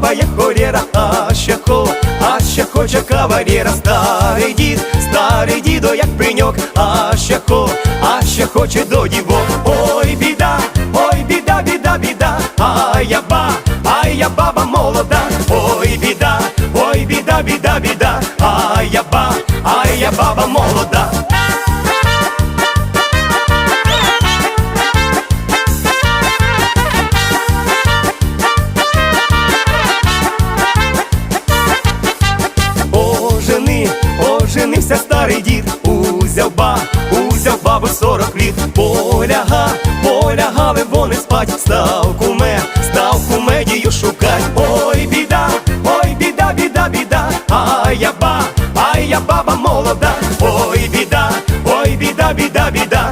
баба хор'єра, а ще хо, а ще хоче каварєра, старий дід, старий дідо, як пеньок, а ще хо, а ще хоче до дівок. Ой, біда, ой, біда, біда, біда, а я ба, а я баба молода, ой, біда, ой, біда, біда, біда, а я ба, а я баба молода. баба сорок літ, поляга, полягали, вони спать, став куме, став кумедію шукать. Ой, біда, ой, біда, біда, біда, ай я ба, ай я баба молода, ой, біда, ой, біда, біда, біда.